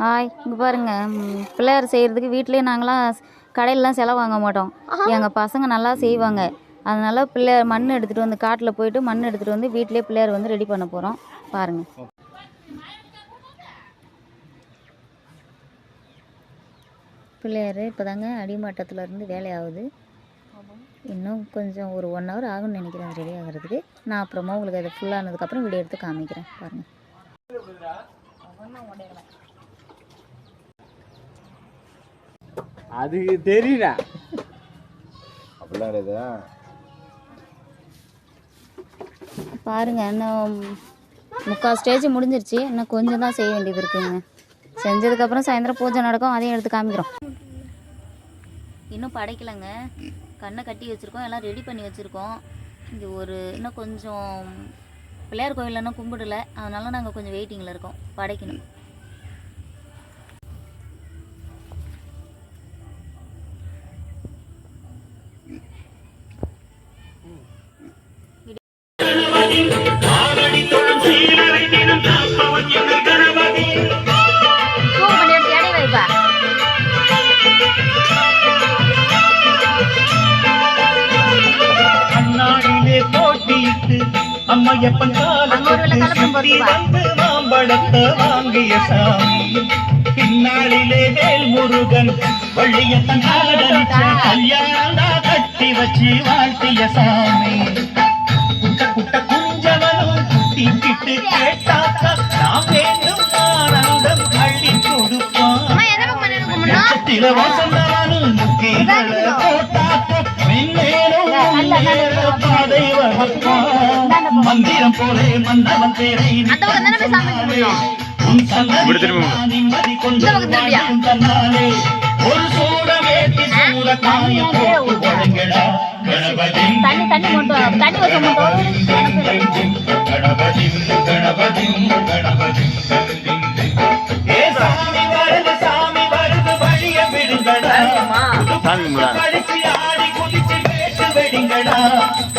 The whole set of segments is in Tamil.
ஹாய் இங்கே பாருங்க. ம், பிள்ளையார் செய்கிறதுக்கு வீட்டிலே நாங்களாம் கடையிலலாம் செலவு வாங்க மாட்டோம். எங்கள் பசங்க நல்லா செய்வாங்க. அதனால பிள்ளையார் மண் எடுத்துகிட்டு வந்து காட்டில் போயிட்டு மண் எடுத்துகிட்டு வந்து வீட்டிலே பிள்ளையார் வந்து ரெடி பண்ண போகிறோம் பாருங்கள் பிள்ளையார் இப்போ தாங்க அடிமட்டத்தில் இருந்து வேலையாகுது இன்னும் கொஞ்சம் ஒரு ஒன் ஹவர் ஆகும்னு நினைக்கிறேன் ரெடி ஆகிறதுக்கு. நான் அப்புறமா உங்களுக்கு அது ஃபுல்லானதுக்கப்புறம் வீடியோ எடுத்து காமிக்கிறேன். பாருங்கள் அதுக்கு தெரியல. அப்படிலாம் கிடையாதா? பாருங்க இன்னும் முக்கால் ஸ்டேஜ் முடிஞ்சிருச்சு. இன்னும் கொஞ்சம் தான் செய்ய வேண்டியது இருக்குங்க. செஞ்சதுக்கப்புறம் சாயந்தரம் பூஜை நடக்கும் அதையும் எடுத்து காமிக்கிறோம். இன்னும் படைக்கலைங்க. கண்ணை கட்டி வச்சுருக்கோம் எல்லாம் ரெடி பண்ணி வச்சுருக்கோம். இங்கே ஒரு இன்னும் கொஞ்சம் பிள்ளையார் கோயிலில் இன்னும் கும்பிடல. அதனால நாங்கள் கொஞ்சம் வெயிட்டிங்கில் இருக்கோம். படைக்கணும். ஒரு காலத்துக்கு கலப்படம் சுத்தி போட்டுவா. வந்து மாம்பழத்தை வாங்கிய சாமி. பின்னாளிலே வேல் முருகன் வள்ளியப்பன் காலடிச்ச கல்யாணம் தான் கட்டி வச்சு வாழ்த்திய சாமி. குட்ட குட்ட குஞ்சவனும் குட்டிக்கிட்டு கேட்டாக்கா நாம் வேண்டும் ஆனந்தம் அள்ளி கொடுப்பான் நட்சத்திர வாசந்தானும் முக்கிகளை முன்னேற பாதை வகுப்பான். மந்திரம் போலே மன்னவன் பேரை உன் சந்ததி நிம்மதி வாழும் தன்னாலே. ஒரு சூடமேத்தி சூட காயம் போட்டு வழங்கடா கணபதி கணபதி கணபதி கணபதி ஏ சாமி வருது சாமி வருது வழிய விடுங்கடா. சாமி வெடிங்கடா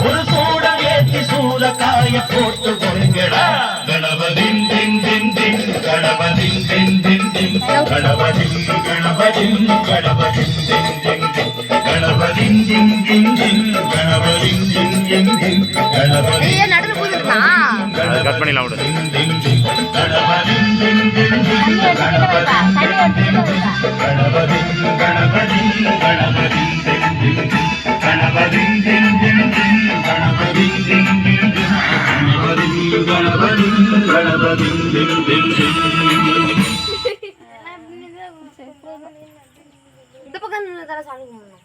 ஒரு சூட ஏத்தி சூட காய போட்டு கொள்ளுங்கடா கணபதி தின் தின் தின் கணபதி தின் தின் தின் கணபதி கணபதி கணபதி தின் தின் தின் கணபதி தின் தின் தின் கணபதி தின் தின் தின் கணபதி அதை கட் பண்ணிடலாம் விடு கணபதி கணபதி கணபதி கணபதி இந்த பக்கம் நின்று தர சாமி கும்பிடணும்